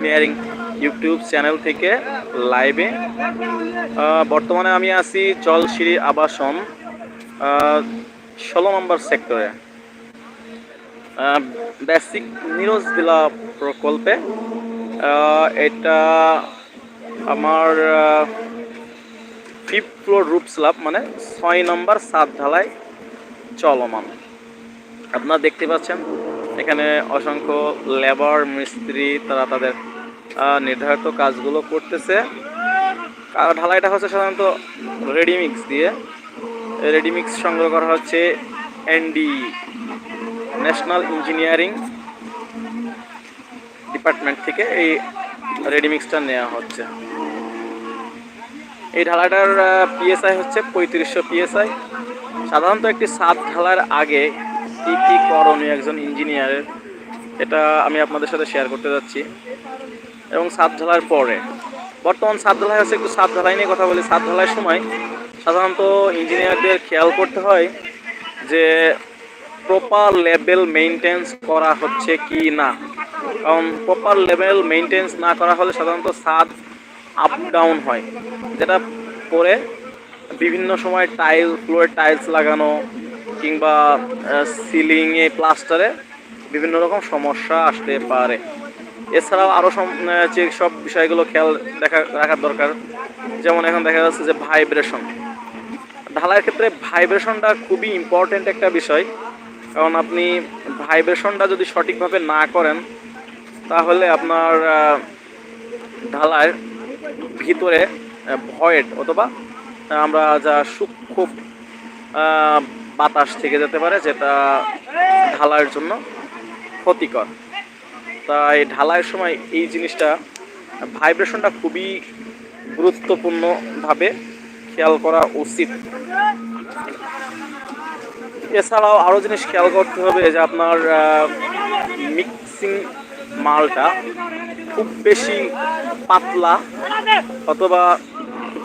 Engineering YouTube channel থেকে লাইভে বর্তমানে আমি আছি জলশিরি আবাসন ষোলো নম্বর সেক্টরে বেসিক নিরোজ বিলা প্রকল্পে এটা আমার ফিফথ ফ্লোর রুপ স্ল্যাব মানে ছয় নম্বর সাত ঢালাই চলমান। আপনারা দেখতে পাচ্ছেন, এখানে অসংখ্য লেবার মিস্ত্রি, তারা তাদের নির্ধারিত কাজগুলো করতেছে। আর ঢালাইটা হচ্ছে সাধারণত রেডিমিক্স দিয়ে। রেডিমিক্স সংগ্রহ করা হচ্ছে এনডি ন্যাশনাল ইঞ্জিনিয়ারিং ডিপার্টমেন্ট থেকে এই রেডিমিক্সটা নেওয়া হচ্ছে। এই ঢালাইটার পিএসআই হচ্ছে পঁয়ত্রিশশো পিএসআই সাধারণত একটি ছাদ ঢালার আগে কী কী করণীয় একজন ইঞ্জিনিয়ারের এটা আমি আপনাদের সাথে শেয়ার করতে যাচ্ছি। এবং ছাদ ঢালার পরে। বর্তমান ছাদ ঢালাই হচ্ছে একটু ছাদ ঢালাই নিয়ে কথা বলি। ছাদ ঢালাইয়ের সময় সাধারণত ইঞ্জিনিয়ারদের খেয়াল করতে হয় যে প্রপার লেভেল মেনটেন্স করা হচ্ছে কি না। কারণ প্রপার লেভেল মেনটেন্স না করা হলে সাধারণত ছাদ আপ ডাউন হয়। যেটা পরে বিভিন্ন সময় টাইল ফ্লোরে টাইলস লাগানো কিংবা সিলিংয়ে প্লাস্টারে বিভিন্ন রকম সমস্যা আসতে পারে। এছাড়াও আরও যে সব বিষয়গুলো খেয়াল দেখা রাখার দরকার। যেমন এখন দেখা যাচ্ছে যে ভাইব্রেশন ঢালাইয়ের ক্ষেত্রে ভাইব্রেশনটা খুবই ইম্পর্ট্যান্ট একটা বিষয়। কারণ আপনি ভাইব্রেশনটা যদি সঠিকভাবে না করেন, তাহলে আপনার ঢালাইয়ের ভিতরে ভয়েড অথবা আমরা যা সূক্ষ্ম বাতাস থেকে যেতে পারে, যেটা ঢালাইয়ের জন্য ক্ষতিকর। তাই ঢালাইয়ের সময় এই জিনিসটা ভাইব্রেশনটা খুবই গুরুত্বপূর্ণভাবে খেয়াল করা উচিত। এছাড়াও আরও জিনিস খেয়াল করতে হবে যে আপনার মিক্সিং মালটা খুব বেশি পাতলা অথবা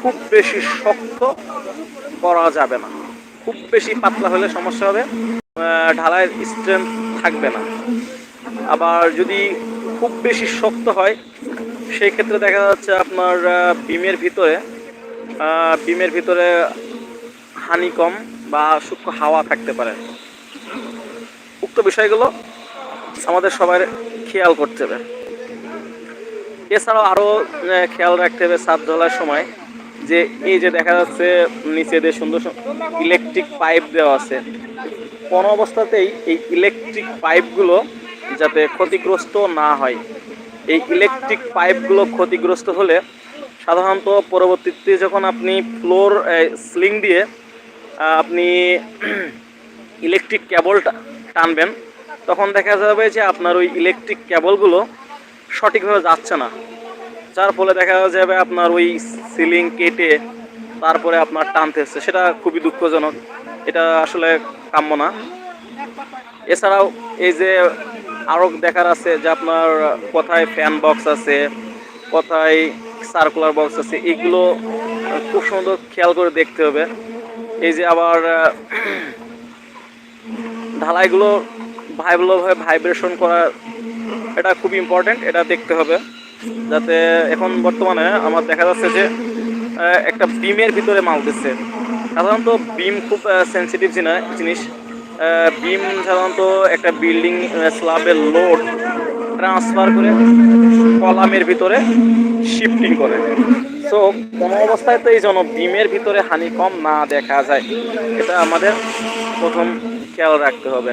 খুব বেশি শক্ত করা যাবে না। খুব বেশি পাতলা হলে সমস্যা হবে ঢালাইয়ের স্ট্রেংথ থাকবে না। আবার যদি খুব বেশি শক্ত হয়, সেই ক্ষেত্রে দেখা যাচ্ছে আপনার বিমের ভিতরে বিমের ভিতরে হানি কম বা সূক্ষ্ম হাওয়া থাকতে পারে। উক্ত বিষয়গুলো আমাদের সবার খেয়াল করতে হবে। এছাড়াও আরও খেয়াল রাখতে হবে ছাদ ঢালার সময়, যে এই যে দেখা যাচ্ছে নিচে দিয়ে সুন্দর ইলেকট্রিক পাইপ দেওয়া আছে। কোনো অবস্থাতেই এই ইলেকট্রিক পাইপগুলো যাতে ক্ষতিগ্রস্ত না হয়। এই ইলেকট্রিক পাইপগুলো ক্ষতিগ্রস্ত হলে সাধারণত পরবর্তীতে যখন আপনি ফ্লোর স্লিং দিয়ে আপনি ইলেকট্রিক কেবলটা টানবেন, তখন দেখা যাবে যে আপনার ওই ইলেকট্রিক কেবলগুলো সঠিকভাবে যাচ্ছে না। যার ফলে দেখা যাবে আপনার ওই সিলিং কেটে তারপরে আপনার টানতে হচ্ছে সেটা খুবই দুঃখজনক। এটা আসলে কাম্য না। এছাড়াও এই যে আরও দেখার আছে যে আপনার কোথায় ফ্যান বক্স আছে, কোথায় সার্কুলার বক্স আছে, এগুলো খুব সুন্দর খেয়াল করে দেখতে হবে। এই যে আবার ঢালাইগুলো ভাইভালোভাবে ভাইব্রেশন করা, এটা খুব ইম্পর্টেন্ট এটা দেখতে হবে। যাতে এখন বর্তমানে আমার দেখা যাচ্ছে যে একটা বিমের ভিতরে মাল দিচ্ছে। সাধারণত বিম খুব সেন্সিটিভ জিনিস। বিম সাধারণত একটা বিল্ডিং স্ল্যাবের লোড ট্রান্সফার করে কলামের ভিতরে শিফটিং করে। সো কোনো অবস্থাতেই যেন বিমের ভিতরে হানি কম না দেখা যায়। এটা আমাদের প্রথম খেয়াল রাখতে হবে।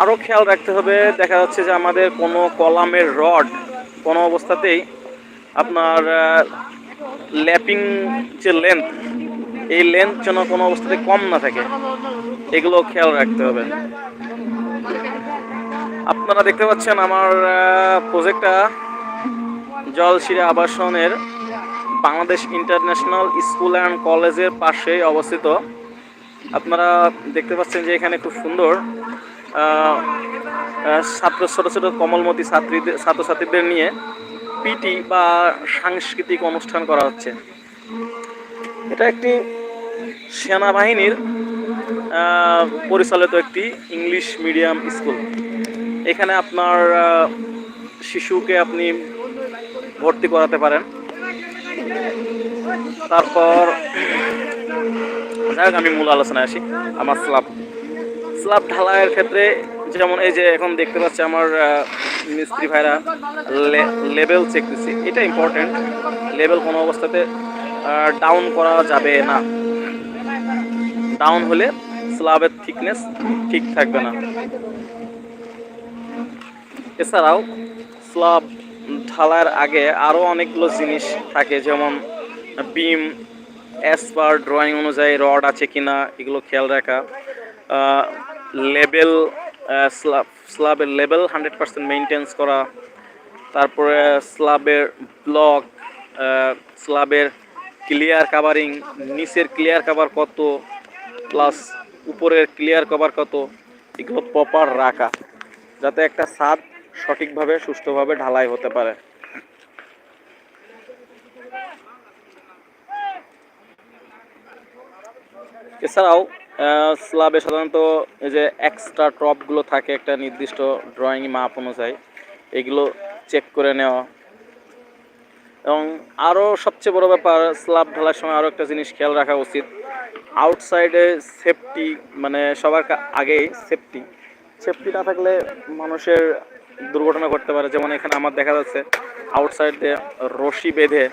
আরও খেয়াল রাখতে হবে, দেখা যাচ্ছে যে আমাদের কোনো কলামের রড কোনো অবস্থাতেই আপনার ল্যাপিং যে লেন্থ এই লেন্থ যেন কোনো অবস্থাতে কম না থাকে। এগুলো খেয়াল রাখতে হবে। আপনারা দেখতে পাচ্ছেন আমার প্রজেক্টটা জলশিরা আবাসনের বাংলাদেশ ইন্টারন্যাশনাল স্কুল অ্যান্ড কলেজের পাশেই অবস্থিত। আপনারা দেখতে পাচ্ছেন যে এখানে খুব সুন্দর ছাত্র, ছোটো ছোটো কমলমতি ছাত্রীদের, ছাত্রছাত্রীদের নিয়ে পিটি বা সাংস্কৃতিক অনুষ্ঠান করা হচ্ছে। এটা একটি সেনাবাহিনীর পরিচালিত একটি ইংলিশ মিডিয়াম স্কুল। এখানে আপনার শিশুকে আপনি ভর্তি করাতে পারেন। তারপর, যাই আমি মূল আলোচনায় আসি। আমার স্লাব। স্লাব ঢালাইয়ের ক্ষেত্রে যেমন এই যে এখন দেখতে পাচ্ছি আমার মিস্ত্রি ভাইরা লেভেল চেক দিচ্ছে এটা ইম্পর্টেন্ট লেভেল কোনো অবস্থাতে ডাউন করা যাবে না। ডাউন হলে স্লাবের থিকনেস ঠিক থাকবে না। এছাড়াও স্লাব ঢালার আগে আরও অনেকগুলো জিনিস থাকে, যেমন বিম অ্যাজ পার ড্রয়িং অনুযায়ী রড আছে কি না এগুলো খেয়াল রাখা। লেবেল স্লাব স্লাবের লেভেল হান্ড্রেড পার্সেন্ট মেনটেন্স করা। তারপরে স্লাবের ব্লক স্লাবের ক্লিয়ার কাভারিং নিচের ক্লিয়ার কাভার কত প্লাস উপরের ক্লিয়ার কভার কত, এগুলো প্রপার রাখা, যাতে একটা ছাদ সঠিকভাবে, সুষ্ঠুভাবে ঢালাই হতে পারে। এছাড়াও স্ল্যাবে সাধারণত এই যে এক্সট্রা টপগুলো থাকে, একটা নির্দিষ্ট ড্রয়িং মাপ অনুযায়ী, এগুলো চেক করে নেওয়া এবং আরও সবচেয়ে বড় ব্যাপার, স্ল্যাব ঢালার সময় আরও একটা জিনিস খেয়াল রাখা উচিত। আউটসাইডে সেফটি মানে সবার আগেই সেফটি সেফটি না থাকলে মানুষের দুর্ঘটনা ঘটতে পারে। যেমন এখানে আমার দেখা যাচ্ছে আউটসাইডে রশি বেঁধে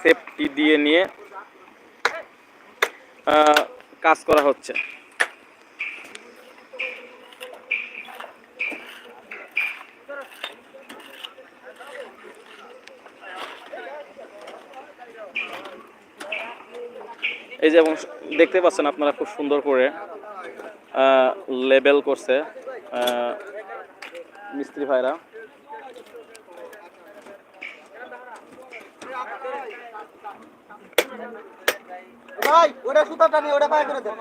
সেফটি দিয়ে নিয়ে কাজ করা হচ্ছে। এই যে এবং দেখতে পাচ্ছেন আপনারা খুব সুন্দর করে লেবেল করছে আহ, মিস্ত্রি ভাইরা। ভাই ওটা সুতাটা নিয়ে ওটা পায়ে করে দেন।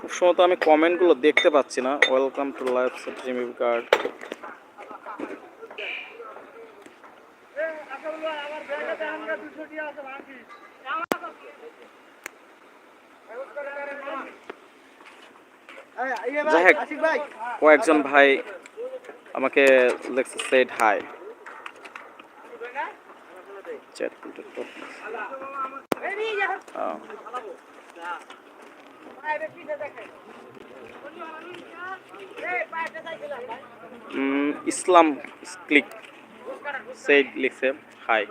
খুব সময় আমি কমেন্টগুলো দেখতে পাচ্ছি না। ওয়েলকাম টু লাইভ জিমি কার্ড যাই হোক। কয়েকজন ভাই আমাকে লেখছে সেড হাই চ্যাট ইসলাম ক্লিক। সেইড লিখছে হাই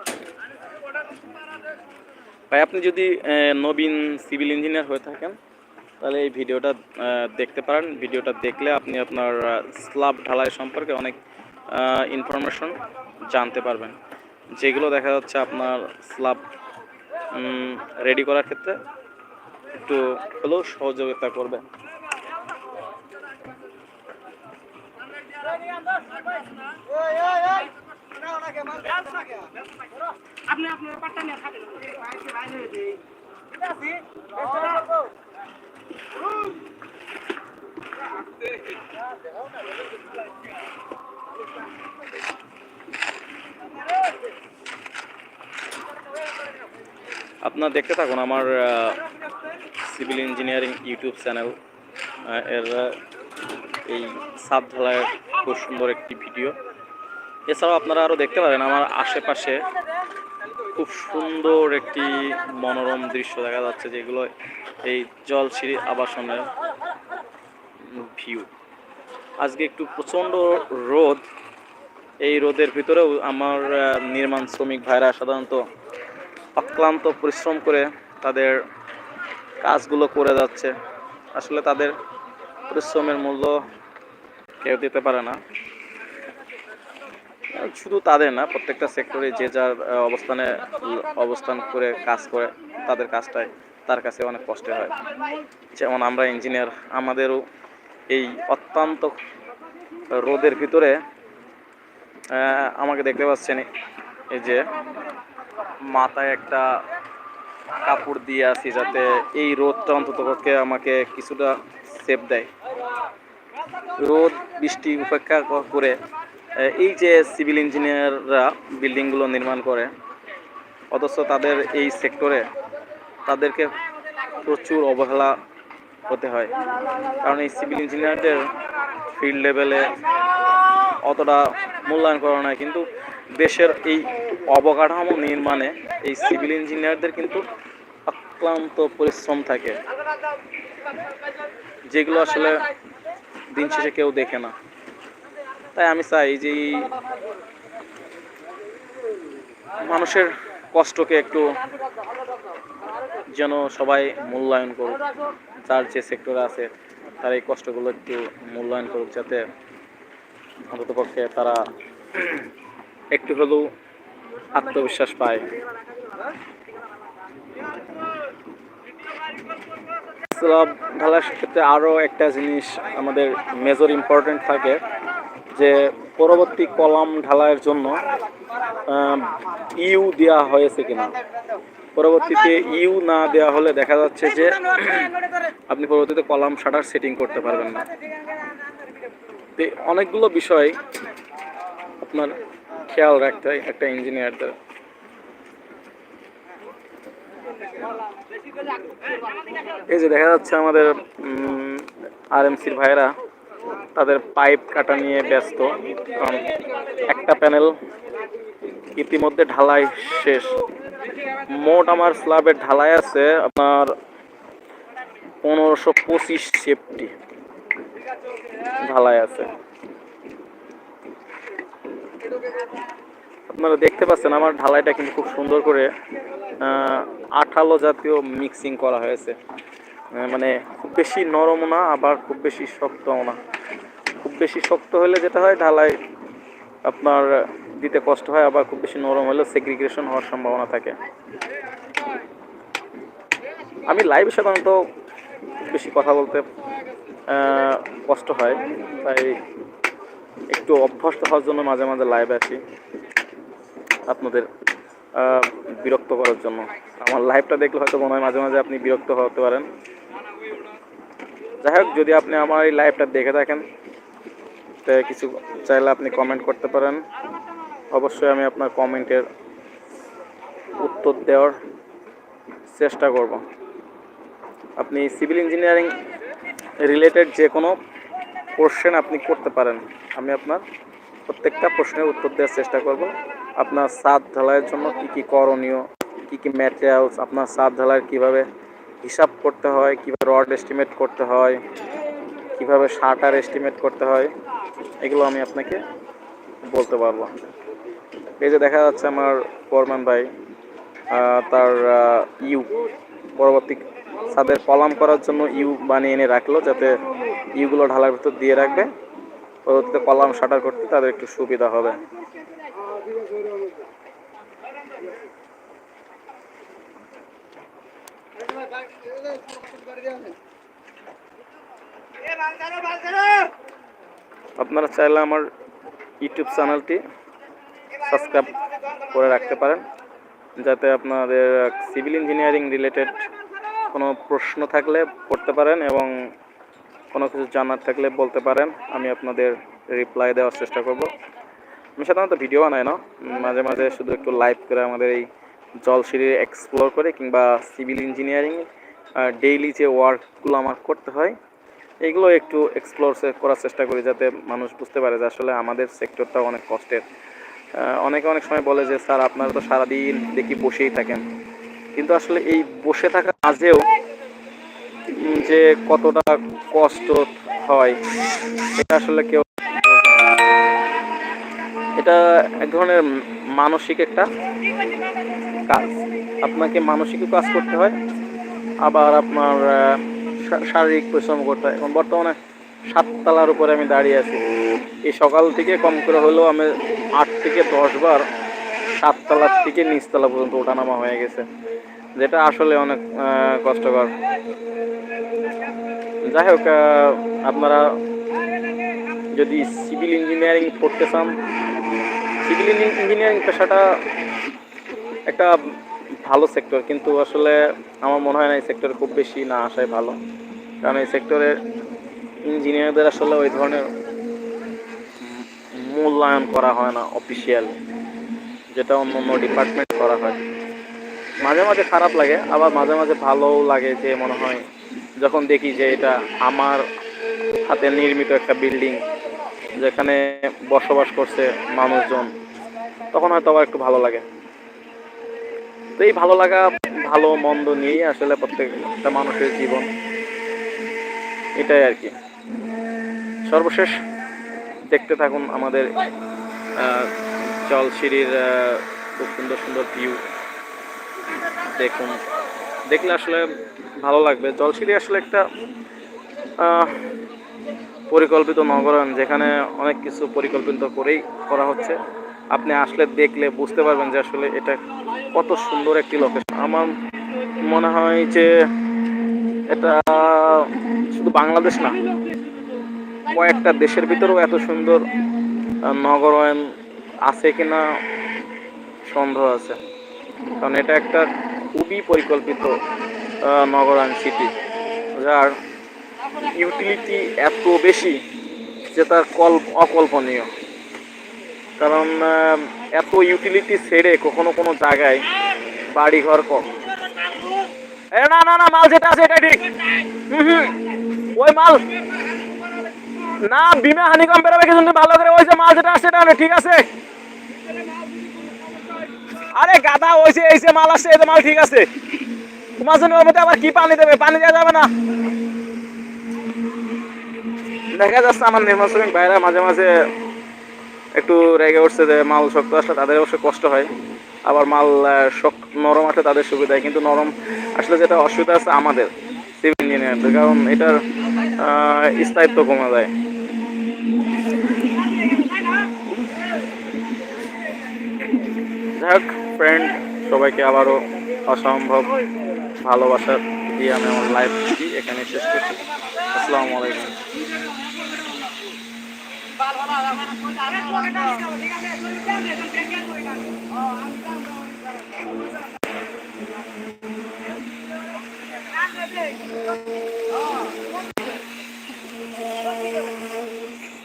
ভাই, আপনি যদি নবীন সিভিল ইঞ্জিনিয়ার হয়ে থাকেন, তাহলে এই ভিডিওটা দেখতে পারেন। ভিডিওটা দেখলে আপনি আপনার স্লাব ঢালাই সম্পর্কে অনেক ইনফরমেশন জানতে পারবেন। যেগুলো দেখা যাচ্ছে আপনার স্লাব রেডি করার ক্ষেত্রে একটু হলেও সহযোগিতা করবে। ওই ওই ওই না ওনাকে মাল ওনাকে আপনি আপনার পাট্টা নিয়ে থাকেন। ঠিক আছে চেষ্টা করব আপনারা দেখতে থাকুন আমার সিভিল ইঞ্জিনিয়ারিং ইউটিউব চ্যানেল এর এই সাব ঢালাইয়ের খুব সুন্দর একটি ভিডিও। এছাড়াও আপনারা আরও দেখতে পারেন, আমার আশেপাশে খুব সুন্দর একটি মনোরম দৃশ্য দেখা যাচ্ছে, যেগুলো এই জলসিঁড়ি আবাসনের ভিউ। আজকে একটু প্রচণ্ড রোদ, এই রোদের ভিতরেও আমার নির্মাণ শ্রমিক ভাইরা সাধারণত অক্লান্ত পরিশ্রম করে তাদের কাজগুলো করে যাচ্ছে। আসলে তাদের পরিশ্রমের মূল্য কেউ দিতে পারে না। শুধু তাদের না, প্রত্যেকটা সেক্টরে যে যার অবস্থানে, অবস্থান করে কাজ করে, তাদের কাজটাই তার কাছে অনেক কষ্ট হয়। যেমন আমরা ইঞ্জিনিয়ার আমাদেরও এই অত্যন্ত রোদের ভিতরে আমাকে দেখতে পাচ্ছেন এই যে মাথায় একটা কাপড় দিয়ে আছি যাতে এই রোদটা অন্তত পক্ষে আমাকে কিছুটা সেফ দেয়। রোদ, বৃষ্টি উপেক্ষা করে এই যে সিভিল ইঞ্জিনিয়াররা বিল্ডিংগুলো নির্মাণ করে, অথচ তাদের এই সেক্টরে তাদেরকে প্রচুর অবহেলা হতে হয়। কারণ এই সিভিল ইঞ্জিনিয়ারদের ফিল্ড লেভেলে অতটা মূল্যায়ন করা নয় কিন্তু দেশের এই অবকাঠামো নির্মাণে এই সিভিল ইঞ্জিনিয়ারদের কিন্তু অক্লান্ত পরিশ্রম থাকে। যেগুলো আসলে দিন শেষে কেউ দেখে না। তাই আমি চাই যে মানুষের কষ্টকে একটু যেন সবাই মূল্যায়ন করুক। যার যে সেক্টরে আছে, তার এই কষ্টগুলো একটু মূল্যায়ন করুক, যাতে অন্ততপক্ষে তারা একটু হলেও আত্মবিশ্বাস পায়। স্ল্যাব ঢালার ক্ষেত্রে আরও একটা জিনিস আমাদের মেজর ইম্পর্টেন্ট থাকে, যে পরবর্তী কলাম ঢালাইয়ের জন্য ইউ দেওয়া হয়েছে কিনা। পরবর্তীতে ইউ না দেওয়া হলে দেখা যাচ্ছে যে আপনি পরবর্তীতে কলাম, শাটার সেটিং করতে পারবেন না। অনেকগুলো বিষয় আপনার খেয়াল রাখতে হয় একটা ইঞ্জিনিয়ারদের। এই যে দেখা যাচ্ছে আমাদের আরএমসির ভাইরা তাদের পাইপ কাটা নিয়ে ব্যস্ত। কারণ একটা প্যানেল ইতিমধ্যে ঢালাই শেষ। মোট আমার স্ল্যাবের ঢালাই আছে আপনার পনেরোশো পঁচিশ সেফটি ঢালাই আছে। আপনারা দেখতে পাচ্ছেন, আমার ঢালাইটা কিন্তু খুব সুন্দর করে আঠালো জাতীয় মিক্সিং করা হয়েছে। মানে খুব বেশি নরম না, আবার খুব বেশি শক্তও না। খুব বেশি শক্ত হলে যেটা হয়, ঢালাই আপনার দিতে কষ্ট হয়, আবার খুব বেশি নরম হলে সেগ্রিগেশন হওয়ার সম্ভাবনা থাকে। আমি লাইভে সাধারণত বেশি কথা বলতে কষ্ট হয়, তাই একটু অভ্যস্ত হওয়ার জন্য মাঝে মাঝে লাইভে আসি। আপনাদের বিরক্ত করার জন্য। আমার লাইভটা দেখলে হয়তো মনে হয় মাঝে মাঝে আপনি বিরক্ত হতে পারেন। যাই হোক, যদি আপনি আমার এই লাইভটা দেখে থাকেন কিছু চাইলে আপনি কমেন্ট করতে পারেন। অবশ্যই আমি আপনার কমেন্টের উত্তর দেওয়ার চেষ্টা করব। আপনি সিভিল ইঞ্জিনিয়ারিং রিলেটেড যে কোনো কোশ্চেন আপনি করতে পারেন। আমি আপনার প্রত্যেকটা প্রশ্নের উত্তর দেওয়ার চেষ্টা করব। আপনার ছাদ ঢালাইয়ের জন্য কি কি করণীয়, কি কি ম্যাটেরিয়ালস আপনার ছাদ ঢালাইয়ের কীভাবে হিসাব করতে হয়, কীভাবে রড এস্টিমেট করতে হয়, কীভাবে শাটার এস্টিমেট করতে হয়, এগুলো আমি আপনাকে বলতে পারব। এই যে দেখা যাচ্ছে আমার ফরম্যান ভাই তার ইউ পরবর্তী ছাদের কলাম করার জন্য ইউ বানিয়ে এনে রাখল যাতে ইউগুলো ঢালার ভিতর দিয়ে রাখবে। পরবর্তীতে কলাম শাটার করতে তাদের একটু সুবিধা হবে। আপনারা চাইলে আমার ইউটিউব চ্যানেলটি সাবস্ক্রাইব করে রাখতে পারেন, যাতে আপনাদের সিভিল ইঞ্জিনিয়ারিং রিলেটেড কোনো প্রশ্ন থাকলে পড়তে পারেন এবং কোনো কিছু জানার থাকলে বলতে পারেন আমি আপনাদের রিপ্লাই দেওয়ার চেষ্টা করব। আমি সাধারণত ভিডিও বানাই না মাঝে মাঝে শুধু একটু লাইভ করে আমাদের এই জলসিঁড়ি এক্সপ্লোর করে কিংবা সিভিল ইঞ্জিনিয়ারিং ডেইলি যে ওয়ার্কগুলো আমার করতে হয় এইগুলো একটু এক্সপ্লোর করার চেষ্টা করি যাতে মানুষ বুঝতে পারে যে আসলে আমাদের সেক্টরটা অনেক কষ্টের। অনেকে অনেক সময় বলে যে স্যার আপনারা তো সারাদিন দেখি বসেই থাকেন। কিন্তু আসলে এই বসে থাকা উম, যে কতটা কষ্ট হয়, এটা আসলে কেউ এটা এক ধরনের মানসিক একটা কাজ। আপনাকে মানসিকও কাজ করতে হয়, আবার আপনার শারীরিক পরিশ্রম করতে হয়। এখন বর্তমানে সাততলার উপরে আমি দাঁড়িয়ে আছি। এই সকাল থেকে কম করে হলেও আমি আট থেকে দশ বার সাততলার থেকে নিচতলা পর্যন্ত ওঠানামা হয়ে গেছে, যেটা আসলে অনেক কষ্টকর। যাই হোক আপনারা যদি সিভিল ইঞ্জিনিয়ারিং পড়তে চান সিভিল ইঞ্জিনিয়ারিং পেশাটা একটা ভালো সেক্টর কিন্তু আসলে আমার মনে হয় না এই সেক্টর খুব বেশি না আসাই ভালো। কারণ এই সেক্টরের ইঞ্জিনিয়ারদের আসলে ওই ধরনের মূল্যায়ন করা হয় না অফিসিয়াল যেটা অন্য অন্য ডিপার্টমেন্ট করা হয়। মাঝে মাঝে খারাপ লাগে, আবার মাঝে মাঝে ভালোও লাগে যে মনে হয় যখন দেখি যে এটা আমার হাতে নির্মিত একটা বিল্ডিং যেখানে বসবাস করছে মানুষজন তখন হয়তো আবার একটু ভালো লাগে। তো এই ভালো লাগা ভালো মন্দ নিয়েই আসলে প্রত্যেকটা মানুষের জীবন। এটাই আর কি। সর্বশেষ দেখতে থাকুন আমাদের আহ, জলসিঁড়ির খুব সুন্দর সুন্দর ভিউ দেখুন। দেখলে আসলে ভালো লাগবে। জলসিঁড়ি আসলে একটা পরিকল্পিত নগরায়ণ, যেখানে অনেক কিছু পরিকল্পিত করেই করা হচ্ছে। আপনি আসলে দেখলে বুঝতে পারবেন যে আসলে এটা কত সুন্দর একটি লোকেশন আমার মনে হয় যে এটা শুধু বাংলাদেশ না, কয়েকটা দেশের ভিতরেও এত সুন্দর নগরায়ণ আছে কিনা সন্দেহ আছে। কারণ এটা একটা খুবই পরিকল্পিত নগরায়ণ সিটি যার ইউটিলিটি এত বেশি যে তার কল, অকল্পনীয়। কারণ এত ইউটিলিটি ছেড়ে কখনো কোনো জায়গায় বাড়িঘর কম। এ, না না না, মাল যেটা আছে এটা ঠিক। ওই মাল না, বিমা হানিকম বেরোবে, কিন্তু ভালো করে ওই যে মাল যেটা আছে এটা ঠিক আছে। আরে গাদা ওই যে এই যে মাল আসছে, এই মাল ঠিক আছে। তোমার জন্য ওর মধ্যে আবার কি পানি দেবে? পানি দেওয়া যাবে না। দেখা যাচ্ছে আমার নির্মাণ শ্রমিক ভাইরা মাঝে মাঝে একটু রেগে উঠছে যে মাল শক্ত আসলে তাদের অবশ্যই কষ্ট হয়। আবার মাল শক্ত, নরম আসলে তাদের সুবিধা কিন্তু নরম আসলে যেটা অসুবিধা আছে আমাদের সিভিল ইঞ্জিনিয়ারদের কারণ এটার স্থায়িত্ব কমে যায়। যাই হোক ফ্রেন্ড সবাইকে আবারও অসম্ভব ভালোবাসা দিয়ে আমি আমার লাইফটি এখানে শেষ করছি। আসসালামু আলাইকুম।